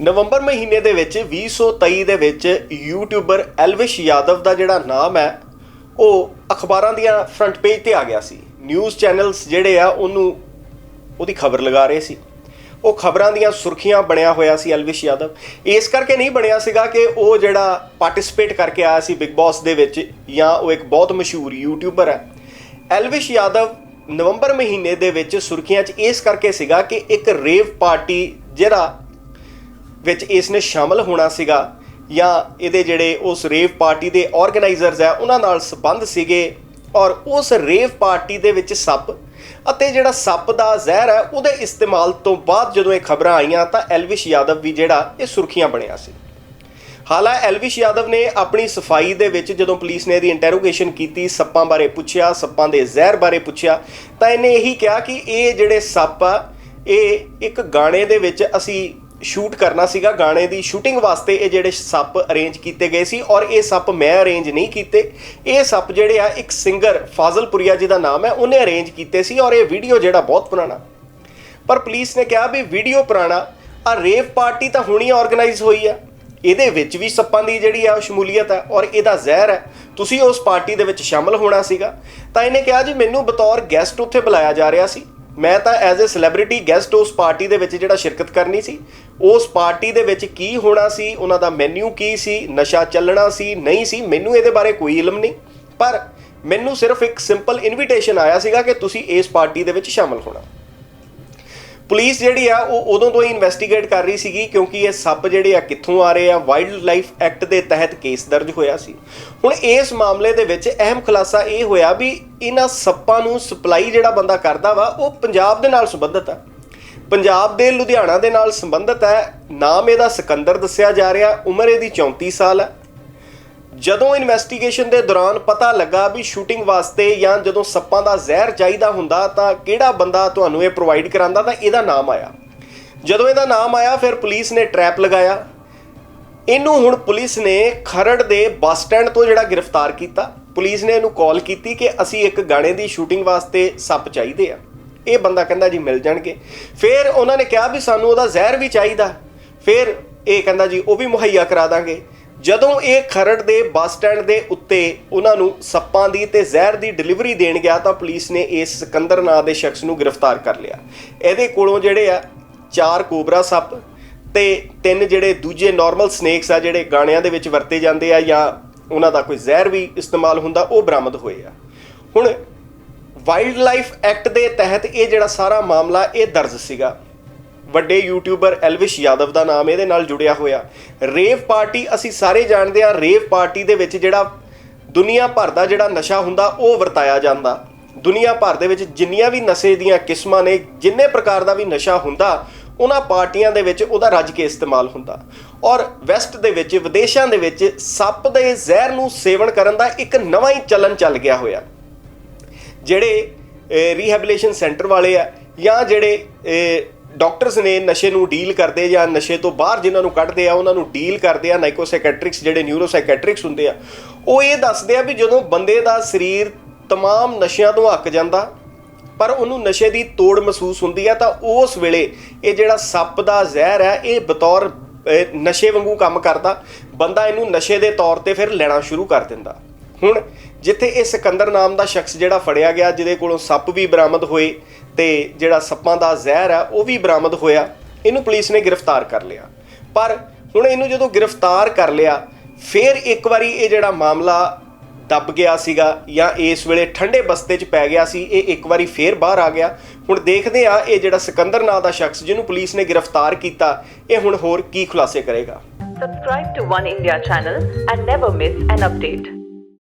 ਨਵੰਬਰ ਮਹੀਨੇ ਦੇ ਵਿੱਚ 2023 ਦੇ ਵਿੱਚ ਯੂਟਿਊਬਰ ਐਲਵਿਸ਼ ਯਾਦਵ ਦਾ ਜਿਹੜਾ ਨਾਮ ਹੈ, ਉਹ ਅਖਬਾਰਾਂ ਦੀਆਂ ਫਰੰਟ ਪੇਜ ਤੇ ਆ ਗਿਆ ਸੀ। ਨਿਊਜ਼ ਚੈਨਲਸ ਜਿਹੜੇ ਆ, ਉਹਨੂੰ ਉਹਦੀ ਖਬਰ ਲਗਾ ਰਹੇ ਸੀ। ਉਹ ਖਬਰਾਂ ਦੀਆਂ ਸੁਰਖੀਆਂ ਬਣਿਆ ਹੋਇਆ ਸੀ ਐਲਵਿਸ਼ ਯਾਦਵ। ਇਸ ਕਰਕੇ ਨਹੀਂ ਬਣਿਆ ਸੀਗਾ ਕਿ ਉਹ ਜਿਹੜਾ ਪਾਰਟਿਸਿਪੇਟ ਕਰਕੇ ਆਇਆ ਸੀ ਬਿਗ ਬਾਸ ਦੇ ਵਿੱਚ, ਜਾਂ ਉਹ ਇੱਕ ਬਹੁਤ ਮਸ਼ਹੂਰ ਯੂਟਿਊਬਰ ਹੈ। ਐਲਵਿਸ਼ ਯਾਦਵ ਨਵੰਬਰ ਮਹੀਨੇ ਦੇ ਵਿੱਚ ਸੁਰਖੀਆਂ 'ਚ ਇਸ ਕਰਕੇ ਸੀਗਾ ਕਿ ਇੱਕ ਰੇਵ ਪਾਰਟੀ ਜਿਹੜਾ ਵਿੱਚ ਇਸ ਨੇ ਸ਼ਾਮਲ ਹੋਣਾ ਸੀਗਾ ਜਾਂ ਇਹਦੇ ਜਿਹੜੇ ਉਸ ਰੇਵ ਪਾਰਟੀ ਦੇ ਆਰਗੇਨਾਈਜ਼ਰਸ ਆ ਉਹਨਾਂ ਨਾਲ ਸੰਬੰਧ ਸੀਗੇ ਔਰ ਉਸ ਰੇਵ ਪਾਰਟੀ ਦੇ ਵਿੱਚ ਸੱਪ ਅਤੇ ਜਿਹੜਾ ਸੱਪ ਦਾ ਜ਼ਹਿਰ ਹੈ, ਉਹਦੇ ਇਸਤੇਮਾਲ ਤੋਂ ਬਾਅਦ ਜਦੋਂ ਇਹ ਖਬਰਾਂ ਆਈਆਂ ਤਾਂ ਐਲਵਿਸ਼ ਯਾਦਵ ਵੀ ਜਿਹੜਾ ਇਹ ਸੁਰਖੀਆਂ ਬਣਿਆ ਸੀ। ਹਾਲਾਂਕਿ ਐਲਵਿਸ਼ ਯਾਦਵ ਨੇ ਆਪਣੀ ਸਫ਼ਾਈ ਦੇ ਵਿੱਚ ਜਦੋਂ ਪੁਲਿਸ ਨੇ ਇਹਦੀ ਇੰਟਰੋਗੇਸ਼ਨ ਕੀਤੀ, ਸੱਪਾਂ ਬਾਰੇ ਪੁੱਛਿਆ, ਸੱਪਾਂ ਦੇ ਜ਼ਹਿਰ ਬਾਰੇ ਪੁੱਛਿਆ, ਤਾਂ ਇਹਨੇ ਇਹੀ ਕਿਹਾ ਕਿ ਇਹ ਜਿਹੜੇ ਸੱਪ ਆ, ਇਹ ਇੱਕ ਗਾਣੇ ਦੇ ਵਿੱਚ ਅਸੀਂ ਸ਼ੂਟ ਕਰਨਾ ਸੀਗਾ ਗਾਣੇ ਦੀ ਸ਼ੂਟਿੰਗ ਵਾਸਤੇ ਇਹ ਜਿਹੜੇ ਸੱਪ ਅਰੇਂਜ ਕੀਤੇ ਗਏ ਸੀ ਔਰ ਇਹ ਸੱਪ ਮੈਂ ਅਰੇਂਜ ਨਹੀਂ ਕੀਤੇ। ਇਹ ਸੱਪ ਜਿਹੜੇ ਆ, ਇੱਕ ਸਿੰਗਰ ਫਾਜ਼ਲਪੁਰੀਆ ਜੀ ਦਾ ਨਾਮ ਹੈ, ਉਹਨੇ ਅਰੇਂਜ ਕੀਤੇ ਸੀ ਔਰ ਇਹ ਵੀਡੀਓ ਜਿਹੜਾ ਬਹੁਤ ਪੁਰਾਣਾ। ਪਰ ਪੁਲਿਸ ਨੇ ਕਿਹਾ ਵੀ ਵੀਡੀਓ ਪੁਰਾਣਾ ਆ ਰੇਵ ਪਾਰਟੀ ਤਾਂ ਹੁਣੀ ਆਰਗੇਨਾਈਜ਼ ਹੋਈ ਆ। ਇਹਦੇ ਵਿੱਚ ਵੀ ਸੱਪਾਂ ਦੀ ਜਿਹੜੀ ਆ ਉਹ ਸ਼ਮੂਲੀਅਤ ਹੈ ਔਰ ਇਹਦਾ ਜ਼ਹਿਰ ਹੈ ਤੁਸੀਂ ਉਸ ਪਾਰਟੀ ਦੇ ਵਿੱਚ ਸ਼ਾਮਲ ਹੋਣਾ ਸੀਗਾ। ਤਾਂ ਇਹਨੇ ਕਿਹਾ ਜੀ, ਮੈਨੂੰ ਬਤੌਰ ਗੈਸਟ ਉੱਥੇ ਬੁਲਾਇਆ ਜਾ ਰਿਹਾ ਸੀ। ਮੈਂ ਤਾਂ ਐਜ਼ ਅ ਸੈਲੀਬ੍ਰਿਟੀ ਗੈਸਟ ਉਸ ਪਾਰਟੀ ਦੇ ਵਿੱਚ ਜਿਹੜਾ ਸ਼ਿਰਕਤ ਕਰਨੀ ਸੀ, ਉਸ ਪਾਰਟੀ ਦੇ ਵਿੱਚ ਕੀ ਹੋਣਾ ਸੀ, ਉਹਨਾਂ ਦਾ ਮੈਨੂ ਕੀ ਸੀ, ਨਸ਼ਾ ਚੱਲਣਾ ਸੀ, ਨਹੀਂ ਸੀ, ਮੈਨੂੰ ਇਹਦੇ ਬਾਰੇ ਕੋਈ ਇਲਮ ਨਹੀਂ। ਪਰ ਮੈਨੂੰ ਸਿਰਫ ਇੱਕ ਸਿੰਪਲ ਇਨਵੀਟੇਸ਼ਨ ਆਇਆ ਸੀਗਾ ਕਿ ਤੁਸੀਂ ਇਸ ਪਾਰਟੀ ਦੇ ਵਿੱਚ ਸ਼ਾਮਲ ਹੋਣਾ। ਪੁਲਿਸ ਜਿਹੜੀ ਆ, ਉਹ ਉਦੋਂ ਤੋਂ ਹੀ ਇਨਵੈਸਟੀਗੇਟ ਕਰ ਰਹੀ ਸੀਗੀ ਕਿਉਂਕਿ ਇਹ ਸੱਪ ਜਿਹੜੇ ਆ ਕਿੱਥੋਂ ਆ ਰਹੇ ਆ ਵਾਈਲਡ ਲਾਈਫ ਐਕਟ ਦੇ ਤਹਿਤ ਕੇਸ ਦਰਜ ਹੋਇਆ ਸੀ। ਹੁਣ ਇਸ ਮਾਮਲੇ ਦੇ ਵਿੱਚ ਅਹਿਮ ਖੁਲਾਸਾ ਇਹ ਹੋਇਆ ਵੀ ਇਹਨਾਂ ਸੱਪਾਂ ਨੂੰ ਸਪਲਾਈ ਜਿਹੜਾ ਬੰਦਾ ਕਰਦਾ ਵਾ, ਉਹ ਪੰਜਾਬ ਦੇ ਨਾਲ ਸੰਬੰਧਿਤ ਆ। ਪੰਜਾਬ ਦੇ ਲੁਧਿਆਣਾ ਦੇ ਨਾਲ ਸੰਬੰਧਿਤ ਹੈ ਨਾਮ ਇਹਦਾ ਸਿਕੰਦਰ ਦੱਸਿਆ ਜਾ ਰਿਹਾ, ਉਮਰ ਇਹਦੀ 34 ਸਾਲ ਹੈ ਜਦੋਂ ਇਨਵੈਸਟੀਗੇਸ਼ਨ ਦੇ ਦੌਰਾਨ ਪਤਾ ਲੱਗਾ ਵੀ ਸ਼ੂਟਿੰਗ ਵਾਸਤੇ ਜਾਂ ਜਦੋਂ ਸੱਪਾਂ ਦਾ ਜ਼ਹਿਰ ਚਾਹੀਦਾ ਹੁੰਦਾ ਤਾਂ ਕਿਹੜਾ ਬੰਦਾ ਤੁਹਾਨੂੰ ਇਹ ਪ੍ਰੋਵਾਈਡ ਕਰਾਂਦਾ ਤਾਂ ਇਹਦਾ ਨਾਮ ਆਇਆ। ਜਦੋਂ ਇਹਦਾ ਨਾਮ ਆਇਆ, ਫਿਰ ਪੁਲਿਸ ਨੇ ਟਰੈਪ ਲਗਾਇਆ। ਇਹਨੂੰ ਹੁਣ ਪੁਲਿਸ ਨੇ ਖਰੜ ਦੇ ਬੱਸ ਸਟੈਂਡ ਤੋਂ ਜਿਹੜਾ ਗ੍ਰਿਫਤਾਰ ਕੀਤਾ। ਪੁਲਿਸ ਨੇ ਇਹਨੂੰ ਕਾਲ ਕੀਤੀ ਕਿ ਅਸੀਂ ਇੱਕ ਗਾਣੇ ਦੀ ਸ਼ੂਟਿੰਗ ਵਾਸਤੇ ਸੱਪ ਚਾਹੀਦੇ ਆ। ਇਹ ਬੰਦਾ ਕਹਿੰਦਾ ਜੀ ਮਿਲ ਜਾਣਗੇ। ਫਿਰ ਉਹਨਾਂ ਨੇ ਕਿਹਾ ਵੀ ਸਾਨੂੰ ਉਹਦਾ ਜ਼ਹਿਰ ਵੀ ਚਾਹੀਦਾ। ਫਿਰ ਇਹ ਕਹਿੰਦਾ ਜੀ, ਉਹ ਵੀ ਮੁਹੱਈਆ ਕਰਾ ਦਾਂਗੇ। ਜਦੋਂ ਇਹ ਖਰੜ ਦੇ ਬੱਸ ਸਟੈਂਡ ਦੇ ਉੱਤੇ ਉਹਨਾਂ ਨੂੰ ਸੱਪਾਂ ਦੀ ਤੇ ਜ਼ਹਿਰ ਦੀ ਡਿਲੀਵਰੀ ਦੇਣ ਗਿਆ ਤਾਂ ਪੁਲਿਸ ਨੇ ਇਸ ਸਿਕੰਦਰ ਨਾਂ ਦੇ ਸ਼ਖਸ ਨੂੰ ਗ੍ਰਿਫਤਾਰ ਕਰ ਲਿਆ। ਇਹਦੇ ਕੋਲੋਂ ਜਿਹੜੇ ਆ, ਚਾਰ ਕੋਬਰਾ ਸੱਪ ਤੇ ਤਿੰਨ ਜਿਹੜੇ ਦੂਜੇ ਨਾਰਮਲ ਸਨੇਕਸ ਆ, ਜਿਹੜੇ ਗਾਣਿਆਂ ਦੇ ਵਿੱਚ ਵਰਤੇ ਜਾਂਦੇ ਆ ਜਾਂ ਉਹਨਾਂ ਦਾ ਕੋਈ ਜ਼ਹਿਰ ਵੀ ਇਸਤੇਮਾਲ ਹੁੰਦਾ, ਉਹ ਬਰਾਮਦ ਹੋਏ ਆ। ਹੁਣ ਵਾਈਲਡ ਲਾਈਫ ਐਕਟ ਦੇ ਤਹਿਤ ਇਹ ਜਿਹੜਾ ਸਾਰਾ ਮਾਮਲਾ ਇਹ ਦਰਜ ਸੀਗਾ। ਵੱਡੇ ਯੂਟਿਊਬਰ ਐਲਵਿਸ਼ ਯਾਦਵ ਦਾ ਨਾਮ ਇਹਦੇ ਨਾਲ ਜੁੜਿਆ ਹੋਇਆ। ਰੇਵ ਪਾਰਟੀ ਅਸੀਂ ਸਾਰੇ ਜਾਣਦੇ ਹਾਂ, ਰੇਵ ਪਾਰਟੀ ਦੇ ਵਿੱਚ ਜਿਹੜਾ ਦੁਨੀਆ ਭਰ ਦਾ ਜਿਹੜਾ ਨਸ਼ਾ ਹੁੰਦਾ, ਉਹ ਵਰਤਾਇਆ ਜਾਂਦਾ। ਦੁਨੀਆ ਭਰ ਦੇ ਵਿੱਚ ਜਿੰਨੀਆਂ ਵੀ ਨਸ਼ੇ ਦੀਆਂ ਕਿਸਮਾਂ ਨੇ, ਜਿੰਨੇ ਪ੍ਰਕਾਰ ਦਾ ਵੀ ਨਸ਼ਾ ਹੁੰਦਾ, ਉਹਨਾਂ ਪਾਰਟੀਆਂ ਦੇ ਵਿੱਚ ਉਹਦਾ ਰੱਜ ਕੇ ਇਸਤੇਮਾਲ ਹੁੰਦਾ। ਔਰ ਵੈਸਟ ਦੇ ਵਿੱਚ, ਵਿਦੇਸ਼ਾਂ ਦੇ ਵਿੱਚ ਸੱਪ ਦੇ ਜ਼ਹਿਰ ਨੂੰ ਸੇਵਨ ਕਰਨ ਦਾ ਇੱਕ ਨਵਾਂ ਹੀ ਚੱਲਣ ਚੱਲ ਗਿਆ ਹੋਇਆ। ਜਿਹੜੇ ਰੀਹੈਬਿਲਿਟੇਸ਼ਨ ਸੈਂਟਰ ਵਾਲੇ ਆ ਜਾਂ ਜਿਹੜੇ ਡਾਕਟਰਸ ਨੇ ਨਸ਼ੇ ਨੂੰ ਡੀਲ ਕਰਦੇ ਜਾਂ ਨਸ਼ੇ ਤੋਂ ਬਾਹਰ ਜਿਨ੍ਹਾਂ ਨੂੰ ਕੱਢਦੇ ਆ, ਉਹਨਾਂ ਨੂੰ ਡੀਲ ਕਰਦੇ ਆ ਨਾਈਕੋਸਾਈਕੈਟ੍ਰਿਕਸ ਜਿਹੜੇ ਨਿਊਰੋਸਾਈਕੈਟ੍ਰਿਕਸ ਹੁੰਦੇ ਆ, ਉਹ ਇਹ ਦੱਸਦੇ ਆ ਵੀ ਜਦੋਂ ਬੰਦੇ ਦਾ ਸਰੀਰ ਤਮਾਮ ਨਸ਼ਿਆਂ ਤੋਂ ਹੱਕ ਜਾਂਦਾ, ਪਰ ਉਹਨੂੰ ਨਸ਼ੇ ਦੀ ਤੋੜ ਮਹਿਸੂਸ ਹੁੰਦੀ ਆ, ਤਾਂ ਉਸ ਵੇਲੇ ਇਹ ਜਿਹੜਾ ਸੱਪ ਦਾ ਜ਼ਹਿਰ ਹੈ, ਇਹ ਬਤੌਰ ਨਸ਼ੇ ਵਾਂਗੂ ਕੰਮ ਕਰਦਾ, ਬੰਦਾ ਇਹਨੂੰ ਨਸ਼ੇ ਦੇ ਤੌਰ ਤੇ ਫਿਰ ਲੈਣਾ ਸ਼ੁਰੂ ਕਰ ਦਿੰਦਾ। ਹੁਣ ਜਿੱਥੇ ਇਹ ਸਿਕੰਦਰ ਨਾਮ ਦਾ ਸ਼ਖਸ ਜਿਹੜਾ ਫੜਿਆ ਗਿਆ, ਜਿਹਦੇ ਕੋਲੋਂ ਸੱਪ ਵੀ ਬਰਾਮਦ ਹੋਏ ਤੇ ਜਿਹੜਾ ਸੱਪਾਂ ਦਾ ਜ਼ਹਿਰ ਆ ਉਹ ਵੀ ਬਰਾਮਦ ਹੋਇਆ। ਇਹਨੂੰ ਪੁਲਿਸ ਨੇ ਗ੍ਰਿਫਤਾਰ ਕਰ ਲਿਆ। ਪਰ ਹੁਣ ਇਹਨੂੰ ਜਦੋਂ ਗ੍ਰਿਫਤਾਰ ਕਰ ਲਿਆ, ਫਿਰ ਇੱਕ ਵਾਰੀ ਇਹ ਜਿਹੜਾ ਮਾਮਲਾ ਦੱਬ ਗਿਆ ਸੀਗਾ ਜਾਂ ਇਸ ਵੇਲੇ ਠੰਡੇ ਬਸਤੇ 'ਚ ਪੈ ਗਿਆ ਸੀ, ਇਹ ਇੱਕ ਵਾਰੀ ਫੇਰ ਬਾਹਰ ਆ ਗਿਆ। ਹੁਣ ਦੇਖਦੇ ਆ ਇਹ ਜਿਹੜਾ ਸਿਕੰਦਰ ਨਾਂ ਦਾ ਸ਼ਖਸ ਜਿਹਨੂੰ ਪੁਲਿਸ ਨੇ ਗ੍ਰਿਫਤਾਰ ਕੀਤਾ, ਇਹ ਹੁਣ ਹੋਰ ਕੀ ਖੁਲਾਸੇ ਕਰੇਗਾ। Subscribe to One India channel and never miss an update.